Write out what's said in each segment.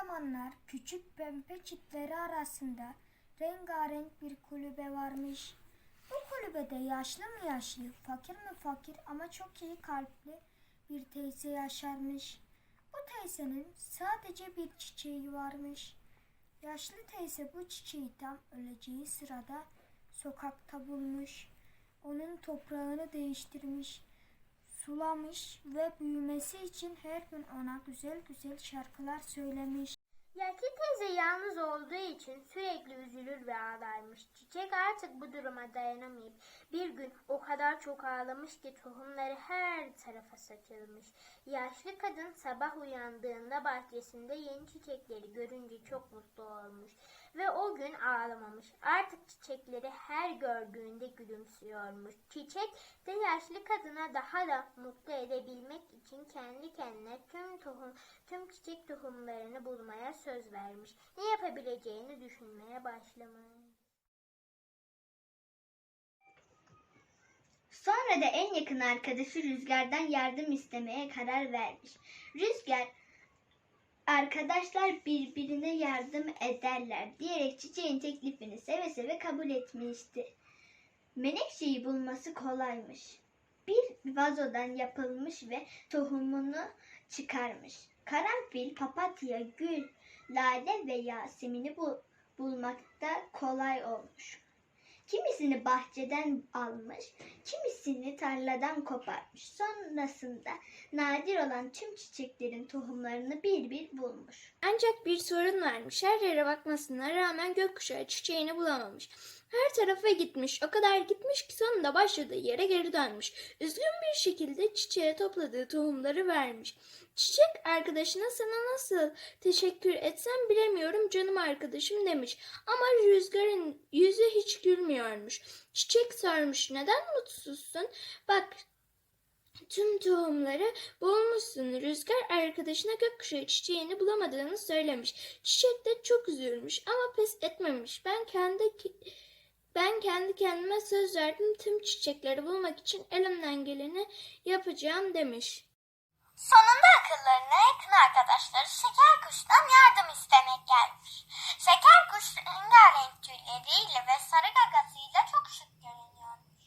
zamanlar küçük pembe çitleri arasında rengarenk bir kulübe varmış. Bu kulübede yaşlı mı yaşlı, fakir mi fakir ama çok iyi kalpli bir teyze yaşarmış. Bu teyzenin sadece bir çiçeği varmış. Yaşlı teyze bu çiçeği tam öleceği sırada sokakta bulmuş. Onun toprağını değiştirmiş, sulamış ve büyümesi için her gün ona güzel güzel şarkılar söylemiş. Yaşlı teyze yalnız olduğu için sürekli üzülür ve ağlarmış. Çiçek artık bu duruma dayanamayıp bir gün o kadar çok ağlamış ki tohumları her tarafa saçılmış. Yaşlı kadın sabah uyandığında bahçesinde yeni çiçekleri görünce çok mutlu olmuş ve o gün ağlamamış. Artık çiçekleri her gördüğünde gülümsüyormuş. Çiçek de yaşlı kadına daha da mutlu edebilmek için kendi kendine tüm tohum tüm çiçek tohumlarını bulmaya söz vermiş. Ne yapabileceğini düşünmeye başlamış. Sonra da en yakın arkadaşı Rüzgar'dan yardım istemeye karar vermiş. Rüzgar, arkadaşlar birbirine yardım ederler diyerek çiçeğin teklifini seve seve kabul etmişti. Menekşeyi bulması kolaymış. Bir vazodan yapılmış ve tohumunu çıkarmış. Karanfil, papatya, gül, lale ve yasemini bu, bulmakta kolay olmuş. Kimisini bahçeden almış, kimisini tarladan koparmış. Sonrasında nadir olan tüm çiçeklerin tohumlarını bir bir bulmuş. Ancak bir sorun varmış. Her yere bakmasına rağmen gökkuşağı çiçeğini bulamamış. Her tarafa gitmiş. O kadar gitmiş ki sonunda başladığı yere geri dönmüş. Üzgün bir şekilde çiçeğe topladığı tohumları vermiş. Çiçek arkadaşına sana nasıl teşekkür etsem bilemiyorum canım arkadaşım demiş. Ama rüzgarın yüzü hiç gülmüyormuş. Çiçek sormuş neden mutsuzsun? Bak Tüm tohumları bulmuşsun. Rüzgar arkadaşına gökkuşağı çiçeğini bulamadığını söylemiş. Çiçek de çok üzülmüş ama pes etmemiş. Ben kendi ben kendi kendime söz verdim tüm çiçekleri bulmak için elimden geleni yapacağım demiş. Sonunda akıllarına yakın arkadaşları Şeker Kuş'tan yardım istemek gelmiş. Şeker Kuş rengarenk tüyleriyle ve sarı gagasıyla çok şık görünüyormuş.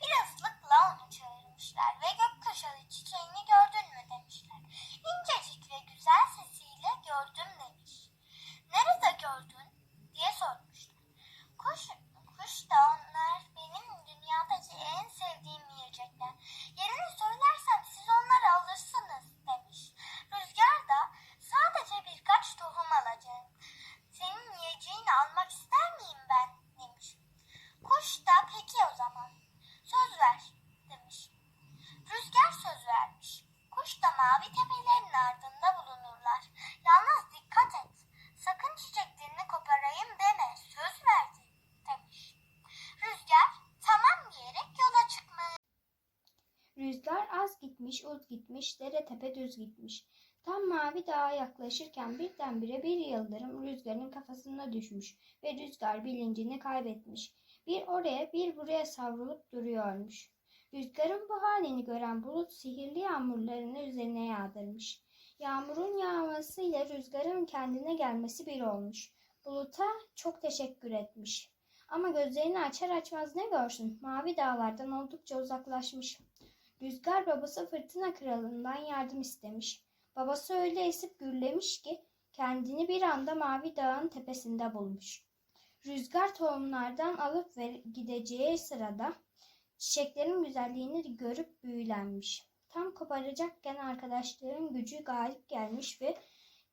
Bir ıslıkla onu çağırmışlar ve gökkuşağı çiçeğini gördün mü demişler. İncecik ve güzel sesiyle gördüm demiş. Nerede gördün diye sormuşlar. Kuş, da onlar benim dünyadaki en sevdiğim yiyecekler. Yerini söylersem siz onları alırsınız demiş. Rüzgar da sadece birkaç tohum alacağım. Senin yiyeceğini almak ister miyim ben demiş. Kuş da peki o zaman söz ver demiş. Rüzgar söz vermiş. Kuş da mavi tepelerin ardında bulunurlar. Yalnız dikkat et. Sakın çiçeklerini koparayım deme. Söz verdi demiş. Rüzgar tamam diyerek yola çıkmış. Rüzgar az gitmiş, uz gitmiş, dere tepe düz gitmiş. Tam mavi dağa yaklaşırken birdenbire bir yıldırım rüzgarın kafasına düşmüş ve rüzgar bilincini kaybetmiş. Bir oraya bir buraya savrulup duruyormuş. Rüzgarın bu halini gören bulut sihirli yağmurlarını üzerine yağdırmış. Yağmurun yağmasıyla rüzgarın kendine gelmesi bir olmuş. Buluta çok teşekkür etmiş. Ama gözlerini açar açmaz ne görsün? Mavi dağlardan oldukça uzaklaşmış. Rüzgar babası fırtına kralından yardım istemiş. Babası öyle esip gürlemiş ki kendini bir anda mavi dağın tepesinde bulmuş. Rüzgar tohumlardan alıp ver gideceği sırada çiçeklerin güzelliğini görüp büyülenmiş. Tam koparacakken arkadaşların gücü galip gelmiş ve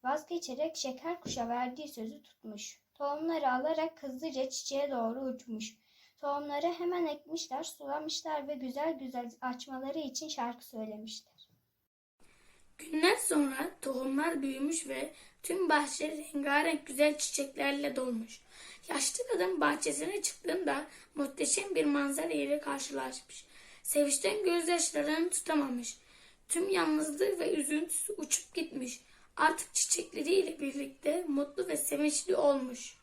vazgeçerek şeker kuşa verdiği sözü tutmuş. Tohumları alarak hızlıca çiçeğe doğru uçmuş. Tohumları hemen ekmişler, sulamışlar ve güzel güzel açmaları için şarkı söylemişler. Günler sonra tohumlar büyümüş ve tüm bahçe rengarenk güzel çiçeklerle dolmuş. Yaşlı kadın bahçesine çıktığında muhteşem bir manzara ile karşılaşmış. Sevinçten gözyaşlarını tutamamış. Tüm yalnızlığı ve üzüntüsü uçup gitmiş. Artık çiçekleriyle birlikte mutlu ve sevinçli olmuş.